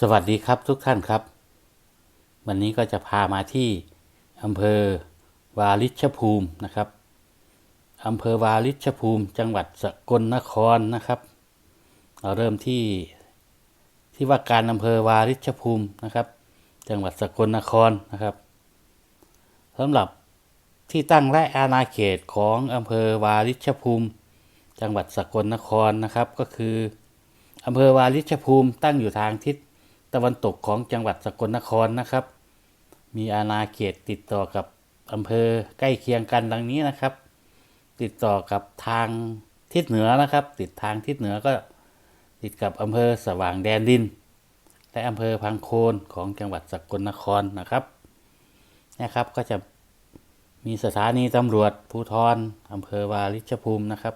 สวัสดีครับทุกท่านครับ วันนี้ก็จะพามาที่อำเภอวาริชภูมินะครับอำเภอวาริชภูมิ จังหวัดสกลนครนะครับ เราเริ่มที่ที่ว่าการอำเภอวาริชภูมินะครับ จังหวัดสกลนครนะครับสำหรับที่ตั้งและอาณาเขตของอำเภอวาริชภูมิ จังหวัดสกลนครนะครับก็คืออำเภอวาริชภูมิตั้งอยู่ทางทิศ ตะวันตกของจังหวัดสกลนครนะครับ มีอาณาเขตติดต่อกับอำเภอใกล้เคียงกันดังนี้นะครับ ติดต่อกับทางทิศเหนือนะครับ ติดทางทิศเหนือก็ติดกับอำเภอสว่างแดนดิน และอำเภอพังโคนของจังหวัดสกลนครนะครับนะครับก็จะมีสถานีตำรวจภูธรอำเภอวาริชภูมินะครับ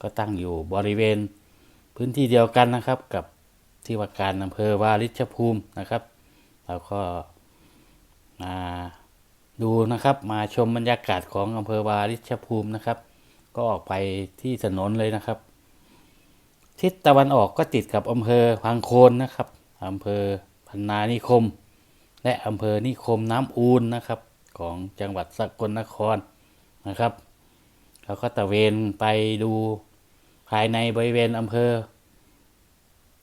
ก็ตั้งอยู่บริเวณพื้นที่เดียวกันนะครับกับ ที่ว่าการอำเภอวาริชภูมินะครับ เราก็มาดูนะครับ มาชมบรรยากาศของอำเภอวาริชภูมินะครับ ก็ออกไปที่ถนนเลยนะครับ ทิศตะวันออกก็ติดกับอำเภอพังโคนนะครับอำเภอพันนานิคม และอำเภอนิคมน้ำอูนนะครับ ของจังหวัดสกลนครนะครับเราก็ตะเวนไปดูภายในบริเวณอำเภอ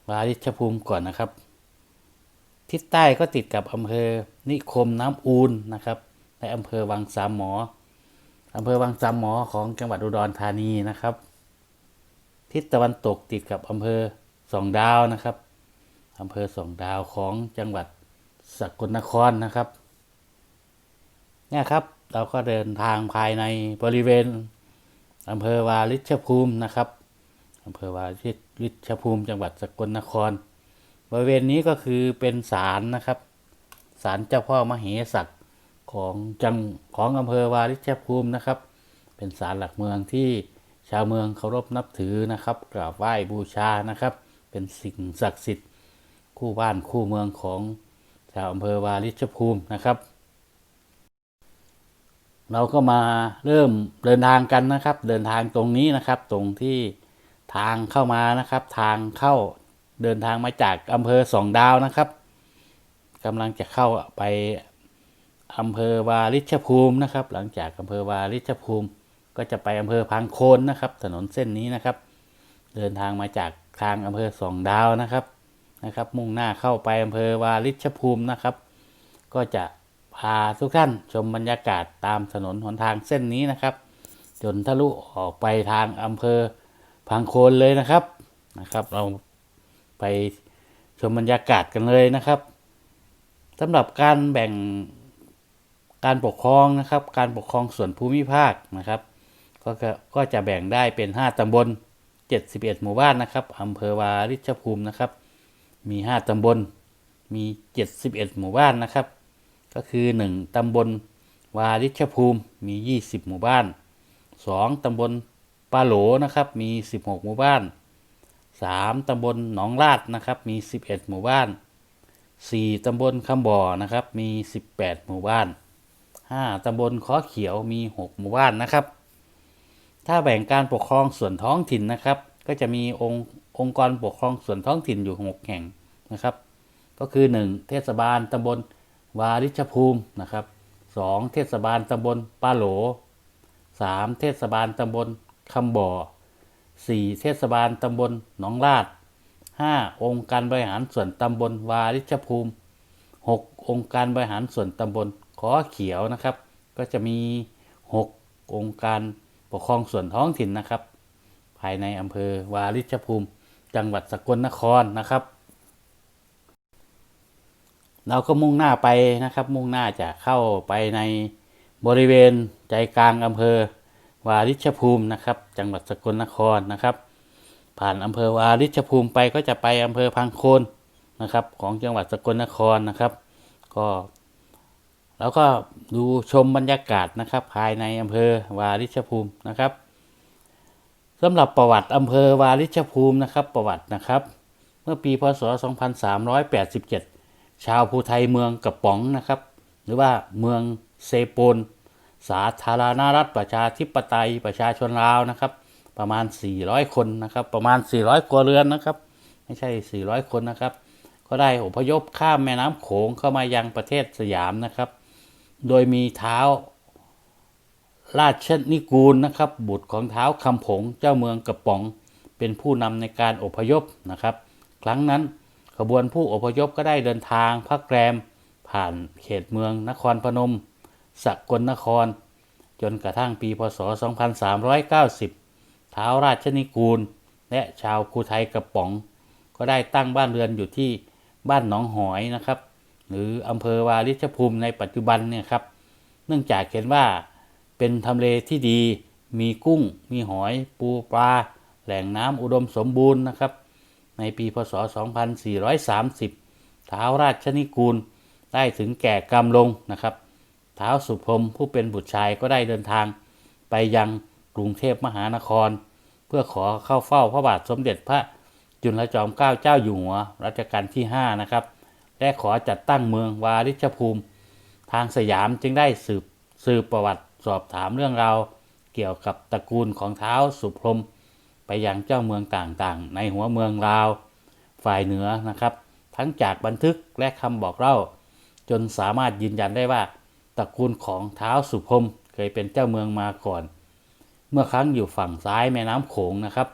วาริชภูมิก่อนนะครับ ทิศใต้ก็ติดกับอำเภอนิคมน้ำอูนนะครับและอำเภอวังสามหมออำเภอวังสามหมอของจังหวัดอุดรธานีนะครับ ทิศตะวันตกติดกับอำเภอสองดาวนะครับอำเภอสองดาวของจังหวัดสกลนครนะครับเนี่ยครับเราก็เดินทางภายในบริเวณอำเภอวาริชภูมินะครับ อำเภอวาริชภูมิจังหวัดสกลนคร บริเวณนี้ก็คือเป็นศาลนะครับศาลเจ้าพ่อมเหสักของจังของอำเภอวาริชภูมินะครับ เป็นศาลหลักเมืองที่ชาวเมืองเคารพนับถือนะครับกราบไหว้บูชานะครับ เป็นสิ่งศักดิ์สิทธิ์ คู่บ้านคู่เมืองของชาวอำเภอวาริชภูมินะครับ เราก็มาเริ่มเดินทางกันนะครับ เดินทางตรงนี้นะครับตรงที่ ทางเข้ามานะครับ ทางเข้าเดินทางมาจากอำเภอสองดาวนะครับกำลังจะเข้าไปอำเภอวาริชภูมินะครับ หลังจากอำเภอวาริชภูมิ ก็จะไปอำเภอพังโคนนะครับ ถนนเส้นนี้นะครับ เดินทางมาจากทางอำเภอสองดาวนะครับนะครับ มุ่งหน้าเข้าไปอำเภอวาริชภูมินะครับ ก็จะพาทุกท่านชมบรรยากาศตามถนนหนทางเส้นนี้นะครับ จนทะลุออกไปทางอำเภอ พังโคนเลยนะครับนะครับ เราไปชมบรรยากาศกันเลยนะครับสำหรับการแบ่งการปกครองนะครับ การปกครองส่วนภูมิภาคนะครับ ก็จะก็จะแบ่งได้เป็น 5 ตำบล 71 หมู่บ้านนะครับอำเภอวาริชภูมินะครับ มี 5 ตำบล มี 71 หมู่บ้านนะครับ ก็คือ 1 ตำบลวาริชภูมิมี 20 หมู่บ้าน 2 ตำบล ปาโหลนะครับมี 16 หมู่บ้าน 3 ตำบลหนองลาดนะครับมี 11 หมู่บ้าน 4 ตำบลคำบ่อนะครับมี 18 หมู่บ้าน 5 ตำบลข้อเขียวมี 6 หมู่บ้านนะครับ ถ้าแบ่งการปกครองส่วนท้องถิ่นนะครับ ก็จะมีองค์องค์กรปกครองส่วนท้องถิ่นอยู่ 6 แห่งนะครับ ก็คือ 1 เทศบาลตำบลวาริชภูมินะครับ 2 เทศบาลตำบลปาโหล 3 เทศบาลตำบล คำบ่อ 4 เทศบาลตำบลหนองลาด 5 องค์การบริหารส่วนตำบลวาริชภูมิ 6 องค์การบริหารส่วนตำบลขอเขียวนะครับ ก็จะมี 6 องค์การปกครองส่วนท้องถิ่นนะครับ ภายในอำเภอวาริชภูมิ จังหวัดสกลนครนะครับ เราก็มุ่งหน้าไปนะครับ มุ่งหน้าจะเข้าไปในบริเวณใจกลางอำเภอ วาริชภูมินะครับ จังหวัดสกลนครนะครับ ผ่านอำเภอวาริชภูมิไปก็จะไปอำเภอพังโคนนะครับ ของจังหวัดสกลนครนะครับ ก็แล้วก็ดูชมบรรยากาศนะครับ ภายในอำเภอวาริชภูมินะครับสำหรับประวัติอำเภอวาริชภูมินะครับ ประวัตินะครับ เมื่อปีพศ 2387 ชาวภูไทยเมืองกระป๋องนะครับ หรือว่าเมืองเซโปน สาธารณรัฐประชาธิปไตยประชาชนลาวนะครับ ประมาณ 400 คนนะครับ ประมาณ 400 ครัวเรือนนะครับ ไม่ใช่ 400 คนนะครับ ก็ได้อพยพข้ามแม่น้ำโขงเข้ามายังประเทศสยามนะครับ โดยมีเท้าราชนิกูลนะครับ บุตรของเท้าคำผงเจ้าเมืองกระป๋อง เป็นผู้นำในการอพยพนะครับ ครั้งนั้นขบวนผู้อพยพก็ได้เดินทางพักแรมผ่านเขตเมืองนครพนม สกลนคร จนกระทั่งปีพศ 2390 ท้าวราชนิกูล และชาวคูไทยกระป๋อง ก็ได้ตั้งบ้านเรือนอยู่ที่บ้านหนองหอยนะครับ หรืออำเภอวาริชภูมิในปัจจุบันเนี่ยครับ เนื่องจากเห็นว่าเป็นทำเลที่ดี มีกุ้ง มีหอย ปูปลา แหล่งน้ำอุดมสมบูรณ์นะครับ ในปีพศ 2430 ท้าวราชนิกูลได้ถึงแก่กรรมลงนะครับ ท้าวสุพรมผู้เป็นบุตรชายก็ได้เดินทาง ไปยังกรุงเทพมหานคร เพื่อขอเข้าเฝ้าพระบาทสมเด็จพระจุลจอมเกล้าเจ้าอยู่หัวรัชกาลที่5นะครับและขอจัดตั้งเมืองวาริชภูมิ ทางสยามจึงได้สืบสืบประวัติสอบถามเรื่องราวเกี่ยวกับตระกูลของเท้าสุพรม ไปยังเจ้าเมืองต่างๆ ในหัวเมืองลาว ฝ่ายเหนือนะครับ ทั้งจากบันทึกและคำบอกเล่า จนสามารถยืนยันได้ว่า ตระกูลของเท้าวสุพรมเคยเป็นเจ้าเมืองมาก่อน เมื่อครั้งอยู่ฝั่งซ้ายแม่น้ำโขงนะครับ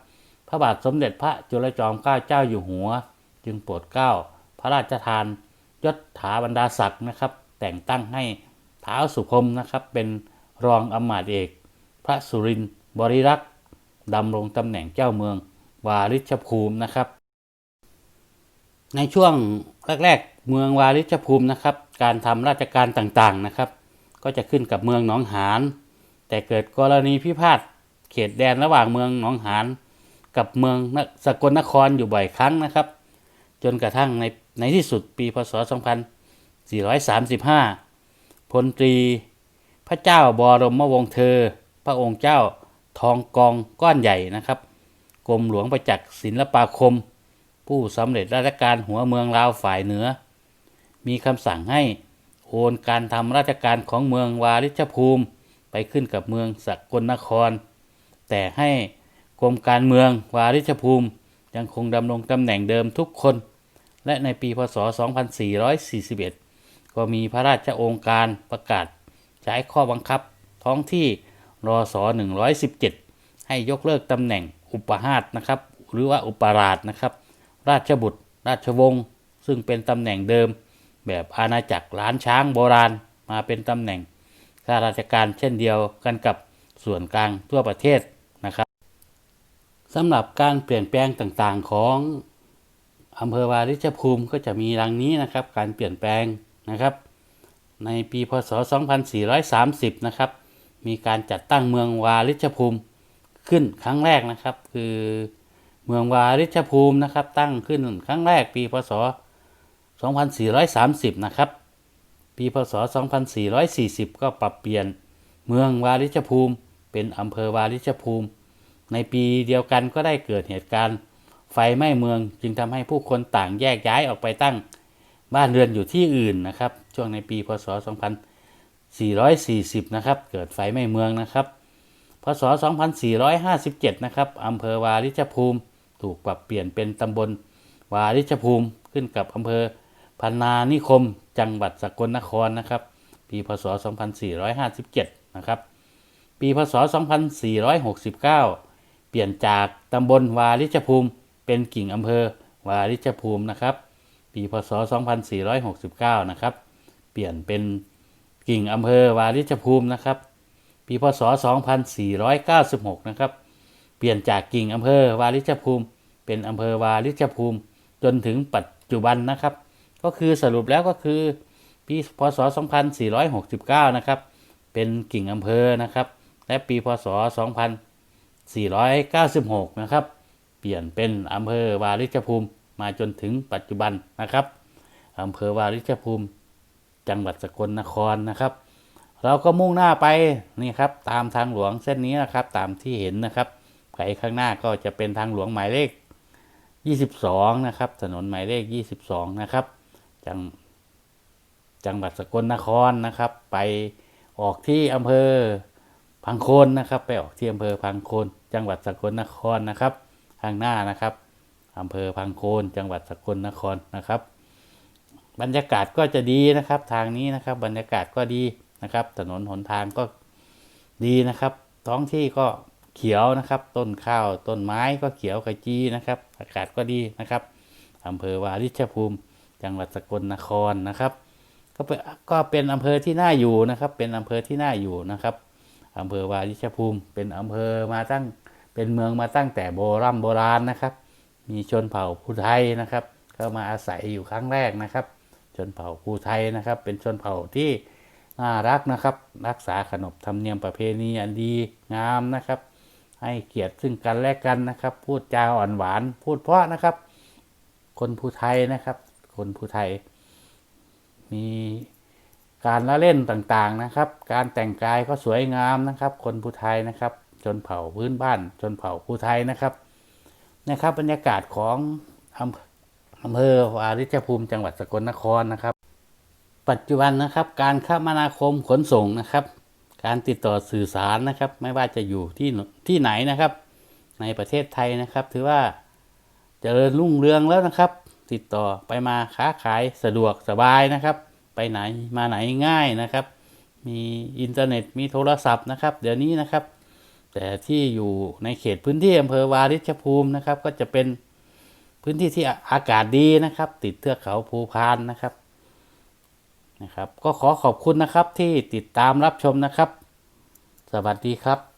พระบาทสมเด็จพระจุลจอมเกล้าเจ้าอยู่หัว จึงโปรดเกล้าพระราชทานยศถาบรรดาศักดิ์นะครับ แต่งตั้งให้เท้าวสุพรมนะครับเป็นรองอำมาตย์เอก พระสุรินทร์บริรักษ์ดำรงตำแหน่งเจ้าเมืองวาริชภูมินะครับ ในช่วงแรก เมืองวาริชภูมินะครับ การทำราชการต่างๆนะครับ ก็จะขึ้นกับเมืองหนองหานแต่เกิดกรณีพิพาทเขตแดนระหว่างเมืองหนองหานกับเมืองสกลนครอยู่บ่อยครั้งนะครับ จนกระทั่งในในที่สุดปีพศ 2435 พลตรี พระเจ้าบรมวงศ์เธอ พระองค์เจ้าทองกองก้อนใหญ่นะครับ กรมหลวงประจักษ์ศิลปาคม ผู้สำเร็จราชการหัวเมืองลาวฝ่ายเหนือ มีคำสั่งให้โอนการทำราชการของเมืองวาริชภูมิไปขึ้นกับเมืองสกลนคร แต่ให้กรมการเมืองวาริชภูมิยังคงดำรงตำแหน่งเดิมทุกคน และในปีพศ 2441 ก็มีพระราชองค์การประกาศใช้ข้อบังคับท้องที่รอส117 ให้ยกเลิกตำแหน่งอุปหาสนะครับ หรือว่าอุปราชนะครับ ราชบุตร ราชวงศ์ซึ่งเป็นตำแหน่งเดิม แบบอาณาจักรล้านช้างโบราณมาเป็นตำแหน่งข้าราชการเช่นเดียวกันกับส่วนกลางทั่วประเทศนะครับสำหรับการเปลี่ยนแปลงต่างๆของอำเภอวาริชภูมิก็จะมีดังนี้นะครับ การเปลี่ยนแปลงนะครับ ในปีพศ 2430 นะครับ มีการจัดตั้งเมืองวาริชภูมิขึ้นครั้งแรกนะครับ คือเมืองวาริชภูมินะครับ ตั้งขึ้นครั้งแรกปีพศ 2430 นะครับ ปีพศ 2440 ก็ปรับเปลี่ยนเมืองวาริชภูมิ เป็นอำเภอวาริชภูมิ ในปีเดียวกันก็ได้เกิดเหตุการณ์ ไฟไหม้เมืองจึงทำให้ผู้คนต่างแยกย้ายออกไปตั้งบ้านเรือนอยู่ที่อื่นนะครับ ช่วงในปีพศ 2440 นะครับ เกิดไฟไหม้เมืองนะครับ พศ 2457 นะครับอำเภอวาริชภูมิ ถูกปรับเปลี่ยนเป็นตำบลวาริชภูมิขึ้นกับอำเภอ พันนานิคม จังหวัดสกลนครนะครับ ปีพศ 2457 นะครับ ปีพศ 2469 เปลี่ยนจากตำบลวาริชภูมิ เป็นกิ่งอำเภอวาริชภูมินะครับ ปีพศ 2469 นะครับ เปลี่ยนเป็นกิ่งอำเภอวาริชภูมินะครับ ปีพศ 2496 นะครับ เปลี่ยนจากกิ่งอำเภอวาริชภูมิ เป็นอำเภอวาริชภูมิ จนถึงปัจจุบันนะครับ ก็คือสรุปแล้วก็คือปีพศ 2469 นะครับ เป็นกิ่งอำเภอนะครับ และปีพศ 2496 นะครับ เปลี่ยนเป็นอำเภอวาริชภูมิมาจนถึงปัจจุบันนะครับอำเภอวาริชภูมิ จังหวัดสกลนครนะครับ เราก็มุ่งหน้าไปนี่ครับตามทางหลวงเส้นนี้นะครับ ตามที่เห็นนะครับไปข้างหน้าก็จะเป็นทางหลวงหมายเลข 22 นะครับ ถนนหมายเลข 22 นะครับ จังจังหวัดสกลนครนะครับ ไปออกที่อำเภอพังโคนนะครับ ไปออกที่อำเภอพังโคน จังหวัดสกลนครนะครับข้างหน้านะครับอำเภอพังโคน จังหวัดสกลนครนะครับ บรรยากาศก็จะดีนะครับทางนี้นะครับ บรรยากาศก็ดีนะครับ ถนนหนทางก็ดีนะครับ ท้องที่ก็เขียวนะครับ ต้นข้าวต้นไม้ก็เขียวขจีนะครับ อากาศก็ดีนะครับอำเภอวาริชภูมิ จังหวัดสกลนครนะครับก็เป็นก็เป็นอำเภอที่น่าอยู่นะครับ เป็นอำเภอที่น่าอยู่นะครับอำเภอวาริชภูมิ เป็นอำเภอมาตั้งเป็นเมืองมาตั้งแต่โบรโบราณนะครับ มีชนเผ่าภูไทยนะครับเข้ามาอาศัยอยู่ครั้งแรกนะครับ ชนเผ่าภูไทยนะครับ เป็นชนเผ่าที่น่ารักนะครับ รักษาขนบธรรมเนียมประเพณีอันดีงามนะครับ ให้เกียรติซึ่งกันและกันนะครับ พูดจาอ่อนหวานพูดเพราะนะครับ คนภูไทยนะครับ คนภูไทย มีการละเล่นต่างๆนะครับ การแต่งกายก็สวยงามนะครับ คนภูไทยนะครับ ชนเผ่าพื้นบ้าน ชนเผ่าภูไทยนะครับนะครับ บรรยากาศของอำอำเภอวาริชภูมิจังหวัดสกลนครนะครับ ปัจจุบันนะครับ การคมนาคมขนส่งนะครับ การติดต่อสื่อสารนะครับ ไม่ว่าจะอยู่ที่ที่ไหนนะครับ ในประเทศไทยนะครับ ถือว่าเจริญรุ่งเรืองแล้วนะครับ ติดต่อไปมาค้าขายสะดวกสบายนะครับ ไปไหนมาไหนง่ายนะครับ มีอินเทอร์เน็ตมีโทรศัพท์นะครับ เดี๋ยวนี้นะครับ แต่ที่อยู่ในเขตพื้นที่อำเภอวาริชภูมินะครับ ก็จะเป็นพื้นที่ที่อากาศดีนะครับ ติดเทือกเขาภูพานนะครับนะครับ ก็ขอขอบคุณนะครับที่ติดตามรับชมนะครับ สวัสดีครับ